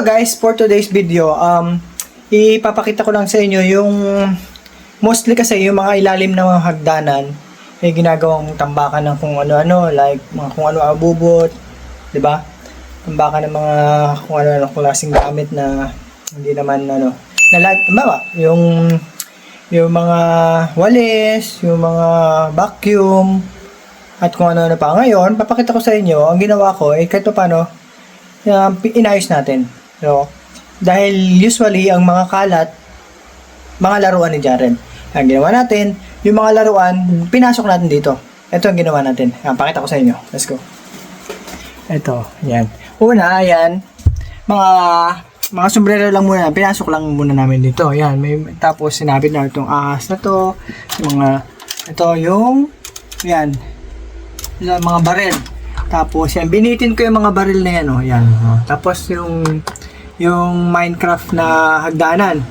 Guys, for today's video, um, ipapakita ko lang sa inyo yung mostly kasi yung mga ilalim ng mga hagdanan may ginagawang tambakan ng kung ano-ano like mga kung ano abubot, 'di ba? Tambakan ng mga kung ano-ano klaseng gamit na hindi naman ano na like, ba, yung yung mga walis, yung mga vacuum, at kung ano-ano pa. Ngayon, papakita ko sa inyo, ang ginawa ko, eh, kahit pa paano, um, inayos natin. So, dahil usually, ang mga kalat, mga laruan ni Jaren. Ang ginawa natin, yung mga laruan, pinasok natin dito. Ito ang ginawa natin. Ayan, pakita ko sa inyo. Let's go. Ito, yan. Una, yan. Mga mga sombrero lang muna. Pinasok lang muna namin dito. Yan. May, tapos sinabit na itong ahas na to. Yung Mga, ito yung, yan. Yung mga baril. Tapos yan, binitin ko yung mga baril na yan. Oh, yan. Oh. Tapos yung, yung Minecraft na hagdanan.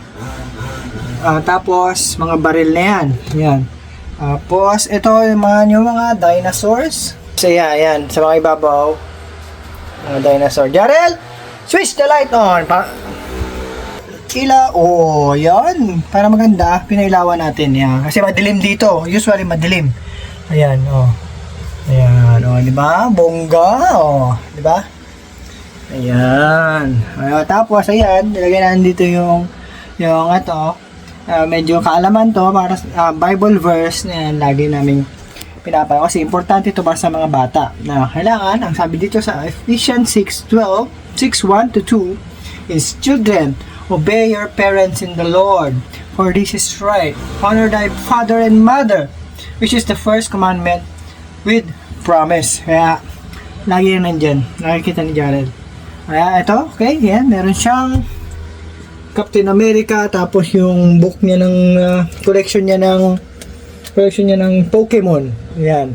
Ah, tapos, mga baril na yan. Yan. Tapos, ito yung mga, yung mga dinosaurs. So, yan, yan. Sa mga ibabaw, mga dinosaur. Jarel! Switch the light on! Pa Ila, oh, yan. Para maganda, pinailawan natin. Yan. Kasi madilim dito. Usually, madilim. Ayan, oh. Ayan, oh, di ba? Bongga, oh. Di ba? Ayan. Ayan. Tapos, ayan, nilagay natin dito yung, yung ito, ah, medyo kaalaman to, para ah, Bible verse na lagi namin pinapala. Kasi importante ito para sa mga bata. Na kailangan, ang sabi dito sa Ephesians 6.12, 6.1 to 2, is Children, obey your parents in the Lord, for this is right. Honor thy father and mother, which is the first commandment with promise. Kaya, lagi yan nandyan. Nakikita ni Jared. Kaya, ito, okay, yan. Meron siyang Captain America, tapos yung book niya ng uh, collection niya ng collection niya ng Pokemon. Yan.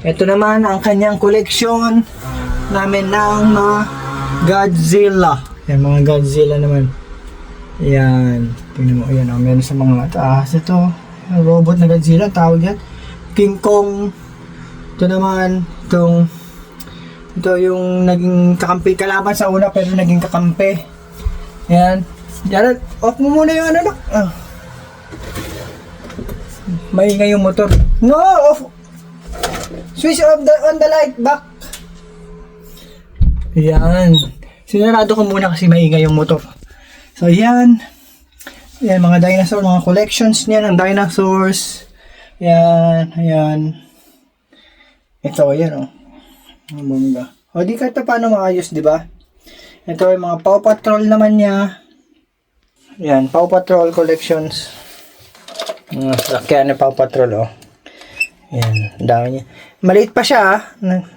Ito naman ang kanyang collection namin ng mga Godzilla. Yan, mga Godzilla naman. Yan. Tingnan mo, yan. Oh, meron sa mga taas ito. Robot na Godzilla, tawag yan. King Kong. Ito naman, itong ito yung naging kakampi kalaban sa una pero naging kakampi. Yan. Jared, off mo muna yung ano, no? Ah. Maingay yung motor. No, off. Switch off the, on the light, back. Yan. Sinarado ko muna kasi maingay yung motor. So, yan. Yan, mga dinosaur, mga collections niya ng dinosaurs. Yan, ayan. Ito, yan, oh. Ang bongga. O, di kahit pa paano maayos, di ba? Ito yung mga Paw Patrol naman niya. Yan, Paw Patrol collections. Mga sakyan ni Paw Patrol, oh. Yan, dami niya. Maliit pa siya, ah. Na-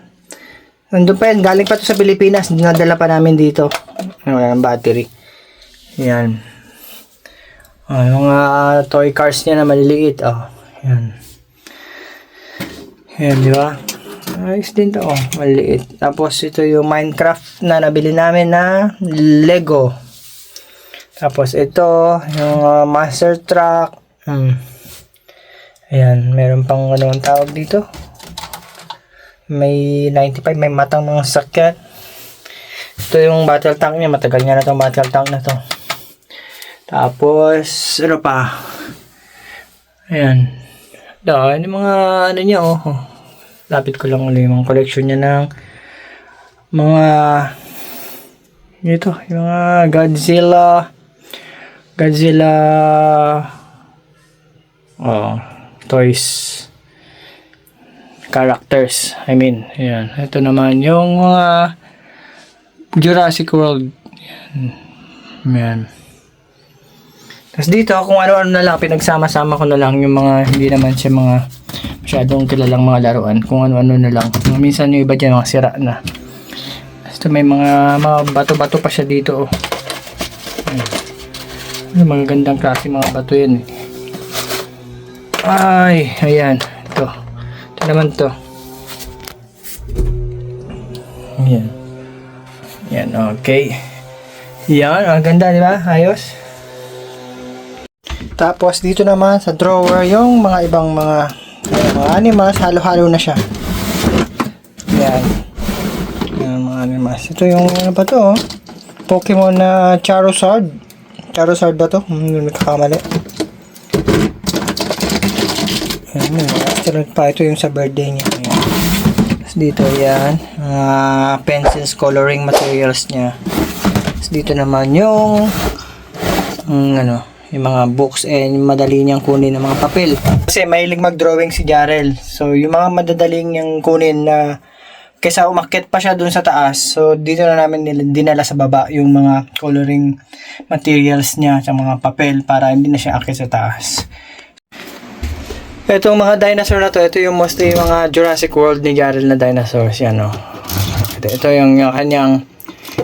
Nandun pa yan, galing pa to sa Pilipinas. Dinadala pa namin dito. Wala ng battery. Yan. Oh, yung mga toy cars niya na maliliit, oh. Yan. Yan, di ba? Ayos din to, oh. Maliit. Tapos, ito yung Minecraft na nabili namin na Lego. Tapos, ito, yung uh, Master Truck. Hmm. Ayan, meron pang ano ang tawag dito. May 95, may matang mga sakyan. Ito yung battle tank niya. Matagal niya na itong battle tank na to. Tapos, ano pa? Ayan. Ito, yung mga ano niya, oh. Lapit ko lang ulit yung collection niya ng mga ito, yung mga Godzilla Godzilla oh, toys characters. I mean, ayan. Ito naman yung mga Jurassic World. Ayan. Ayan. Tapos dito, kung ano-ano na lang, pinagsama-sama ko na lang yung mga, hindi naman siya mga masyadong kilalang mga laruan. Kung ano-ano na lang. Minsan yung iba dyan, mga sira na. Tapos may mga, mga bato-bato pa siya dito. Oh. Ayan. Mga gandang klase mga bato yan. eh. Ay, ayan. Ito. Ito naman to. Ayan. Ayan, okay. Yan, ang ganda, di ba? Ayos. Tapos dito naman sa drawer yung mga ibang mga ayan, mga animals, halo-halo na siya. Yan. Yan mga animals. Ito yung ano pa to, oh. Pokemon na Charizard. Charizard ba to? Hmm, nagkakamali. Ayan, may pa ito yung sa birthday niya. Ayan. Tapos dito yan, mga pencils coloring materials niya. Tapos dito naman yung ang ano, yung mga books and madali niyang kunin ng mga papel. Kasi mahilig mag-drawing si Jarel. So, yung mga madadaling niyang kunin na kaysa umakyat pa siya dun sa taas. So, dito na namin dinala sa baba yung mga coloring materials niya sa mga papel para hindi na siya akyat sa taas. Itong mga dinosaur na to, ito yung mostly yung mga Jurassic World ni Jarel na dinosaurs. Yan, oh. Ito, ito yung, yung kanyang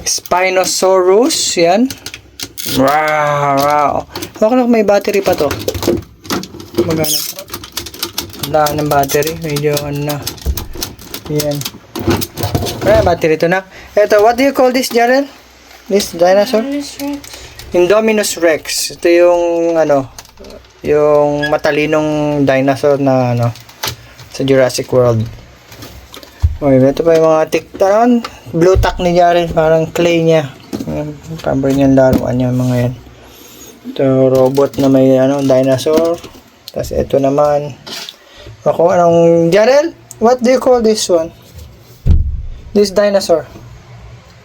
Spinosaurus. Yan. Wow. Baka lang may battery pa to. Magana pa. Wala ng battery. Medyo ano na. Yan. Wala battery to na. Ito, what do you call this, Jarel? This dinosaur? Indominus Rex. Ito yung ano, yung matalinong dinosaur na ano sa Jurassic World. Okay, ito pa yung mga tiktaran. Blue tack ni Jaren, parang clay niya. Cover niya laruan niya mga yan. Ito, robot na may ano, dinosaur. Tapos ito naman. Ako, anong, Jarel? What do you call this one? This dinosaur?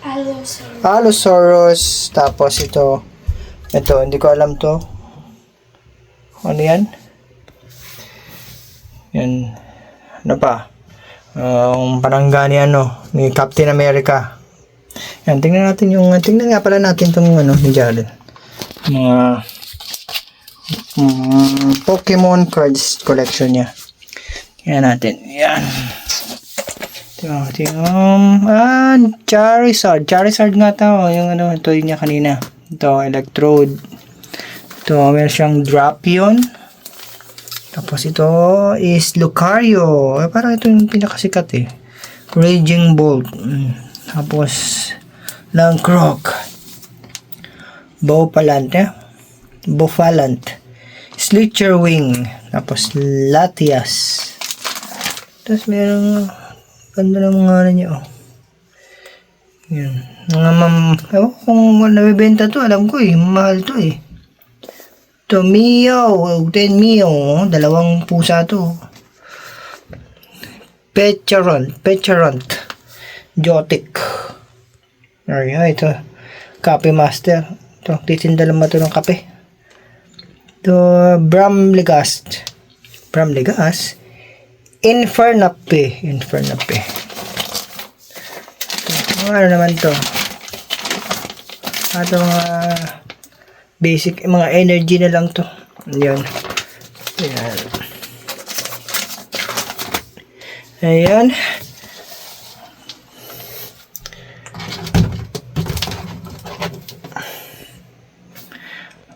Allosaurus. Allosaurus. Tapos ito. Ito, hindi ko alam to. Ano yan? Yan. Ano pa? Ang panangga ni ano, ni Captain America. Yan, tingnan natin yung, tingnan nga pala natin itong ano, ni Jared. Mga mm, Pokemon cards collection niya. Yan natin. Yan. Tingnan natin. Um, ah, Charizard. Charizard nga to. Yung ano, ito yun niya kanina. Ito, Electrode. Ito, meron siyang Drapion. Tapos ito is Lucario. Eh, parang ito yung pinakasikat eh. Raging Bolt. Mm. Tapos, Langkrok. Bowpalant eh. Bofalant. Slitcher Wing. Tapos, Latias. Tapos merong ganda ng mga ano niya oh. Yan. Mga mam... Ewan kung nabibenta to. Alam ko eh. Mahal to eh. To Mio, 10 Mio, dalawang pusa to. Pecharon, Pecharon, Jotic. Ay, ito. Kape Master. Ito, titinda lang ito ng kape? Ito, Bramlegast. Bramlegast. Infernape. Infernape. Ito, ano naman to? Ito mga basic mga energy na lang to yan ayan ayan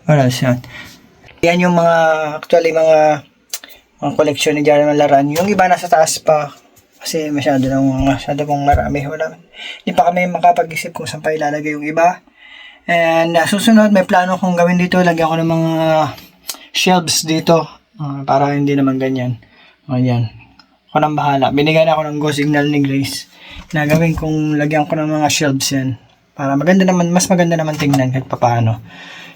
wala siya yan yung mga actually mga mga collection ni Jaren Malaran yung iba nasa taas pa kasi masyado nang masyado pong marami wala hindi pa kami makapag-isip kung saan pa ilalagay yung iba And uh, susunod, may plano kong gawin dito. Lagyan ko ng mga shelves dito. uh, para hindi naman ganyan. Ayan. Ako nang bahala. Binigyan ako ng go signal ni Grace. Na gawin kong lagyan ko ng mga shelves yan. Para maganda naman, mas maganda naman tingnan kahit papaano.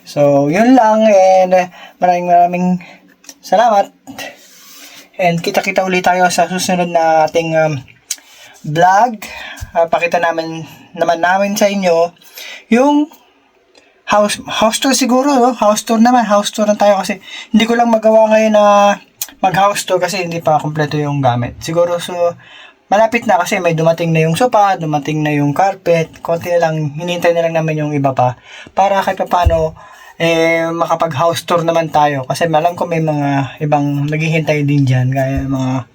So, yun lang. And uh, maraming maraming salamat. And kita-kita ulit tayo sa susunod na ating um, vlog. Uh, pakita namin naman namin sa inyo yung house house tour siguro no house tour naman house tour na tayo kasi hindi ko lang magawa ngayon na mag house tour kasi hindi pa kompleto yung gamit siguro so malapit na kasi may dumating na yung sopa dumating na yung carpet. Konti na lang hinintay na lang namin yung iba pa para kahit pa paano eh makapag house tour naman tayo. Kasi malam ko may mga ibang naghihintay din diyan gaya mga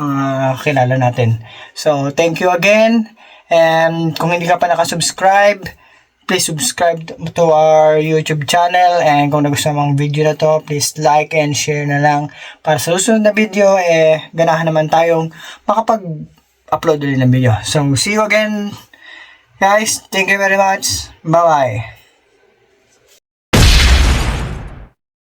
mga kilala natin. So thank you again. And kung hindi ka pa nakasubscribe please subscribe to our YouTube channel and kung nagustuhan mong video na to, please like and share na lang para sa susunod na video, eh, ganahan naman tayong makapag-upload ulit ng video. So, see you again, guys. Thank you very much. Bye-bye.